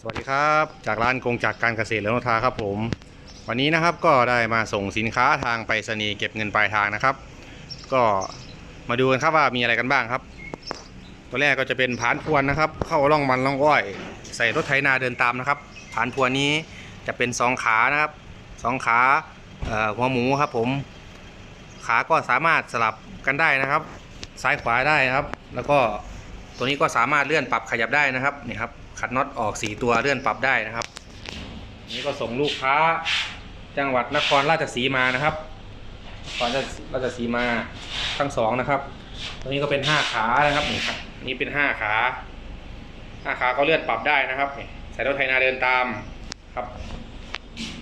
สวัสดีครับ จากร้านกงจากการเกษตรและนทาครับผม วันนี้นะครับก็ได้มาส่งสินค้าทางไปรษณีย์เก็บเงินปลายทางนะครับ ก็มาดูกันครับว่ามีอะไรกันบ้างครับ ตัวแรกก็จะเป็นผานพวนนะครับ เข้าร่องมันร่องอ้อย ใส่รถไถนาเดินตามนะครับผานพวนนี้จะเป็นสองขานะครับสองขาหัวหมูครับผม ขาก็สามารถสลับกันได้นะครับ ซ้ายขวาได้นะครับ แล้วก็ตัวนี้ก็สามารถเลื่อนปรับขยับได้นะครับนี่ครับ ขัดน็อตออก 4 ตัวเลื่อนปรับได้นะครับ นี่ก็ส่งลูกค้าจังหวัดนครราชสีมานะครับนครราชสีมาทั้งสองนะครับ ตัวนี้ก็เป็น 5 ขานะครับนี่ครับนี่เป็น 5 ขา 5 ขาก็เลื่อนปรับได้นะครับนี่ใส่รถไถนาเดินตามครับ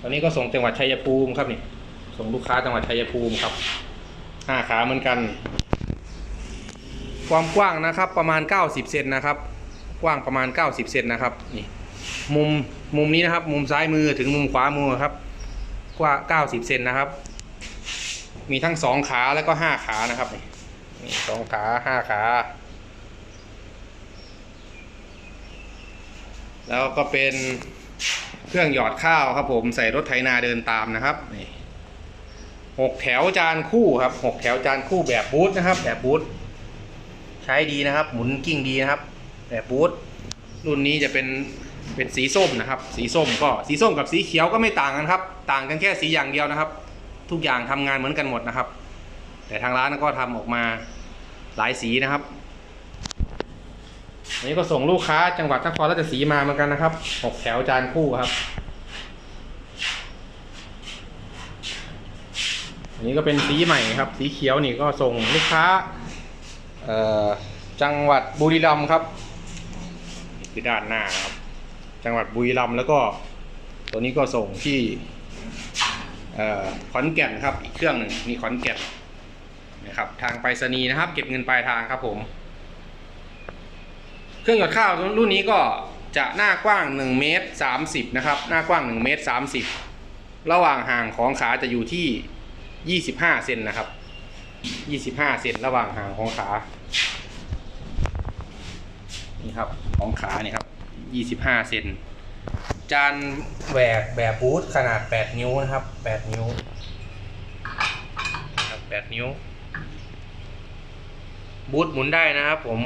ตอนนี้ก็ส่งจังหวัดชัยภูมิครับนี่ส่งลูกค้าจังหวัดชัยภูมิครับห้าขาเหมือนกัน ความกว้างนะครับประมาณ 90 เซนนะครับ กว้างประมาณ 90 เซนนะครับนี่มุมมุมนี้นะครับ มุมซ้ายมือถึงมุมขวามือครับ กว้า90 เซนนะครับ มีทั้ง 2 ขาแล้วก็ 5 ขานะครับนี่นี่สองขาห้าขา แล้วก็เป็นเครื่องหยอดข้าวครับผมใส่รถไถนาเดินตามนะครับนี่หกแถวจานคู่ครับหกแถวจานคู่แบบบูทนะครับ แบบบูทใช้ดีนะครับ หมุนกิ้งดีนะครับ แบบบูทรุ่นนี้จะเป็นเป็นสีส้มนะครับ สีส้มก็สีส้มกับสีเขียวก็ไม่ต่างกันครับ ต่างกันแค่สีอย่างเดียวนะครับ ทุกอย่างทำงานเหมือนกันหมดนะครับ แต่ทางร้านก็ทำออกมาหลายสีนะครับอันนี้ก็ส่งลูกค้าจังหวัดนครราชสีมาเหมือนกันนะครับหกแถวจานคู่ครับอันนี้ก็เป็นสีใหม่ครับ สีเขียวนี่ก็ส่งลูกค้าจังหวัดบุรีรัมย์ครับ คือด้านหน้าครับ จังหวัดบุรีรัมย์แล้วก็ตัวนี้ก็ส่งที่ขอนแก่นครับอีกเครื่องหนึ่งมีขอนแก่นนะครับทางไปรษณีย์นะครับ เก็บเงินปลายทางครับผม เครื่องหยดข้าวรุ่นนี้ก็จะหน้ากว้าง1เมตร30นะครับหน้ากว้าง1เมตร30 ระหว่างห่างของขาจะอยู่ที่ 25เซนนะครับ 25เซนระหว่างห่างของขา นี่ครับของขาเนี่ยครับ 25 เซนจานแหวกแบบบูทขนาด 8 นิ้วนะครับ 8 นิ้วครับ8นิ้ว บูทหมุนได้นะครับผม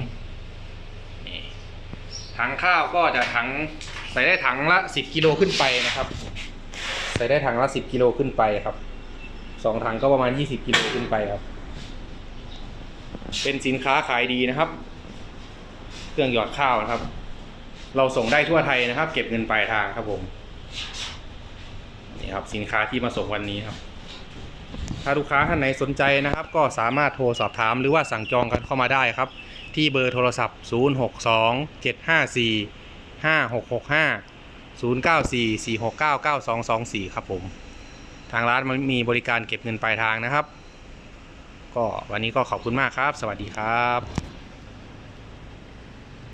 ถังข้าวก็จะถังใส่ได้ถังละ 10 กิโลขึ้นไปนะครับ ใส่ได้ถังละ 10 กิโลขึ้นไปครับสองถังก็ประมาณ 20 กิโลขึ้นไปครับ เป็นสินค้าขายดีนะครับ เครื่องหยอดข้าวนะครับ เราส่งได้ทั่วไทยนะครับ เก็บเงินปลายทางครับผมนี่ครับสินค้าที่มาส่งวันนี้ครับ ถ้าลูกค้าท่านไหนสนใจนะครับ ก็สามารถโทรสอบถามหรือว่าสั่งจองกันเข้ามาได้ครับ ที่เบอร์โทรศัพท์ 062 754 5665 094 469 9224 ครับผม ทางร้านมันมีบริการเก็บเงินปลายทางนะครับ ก็วันนี้ก็ขอบคุณมากครับ สวัสดีครับ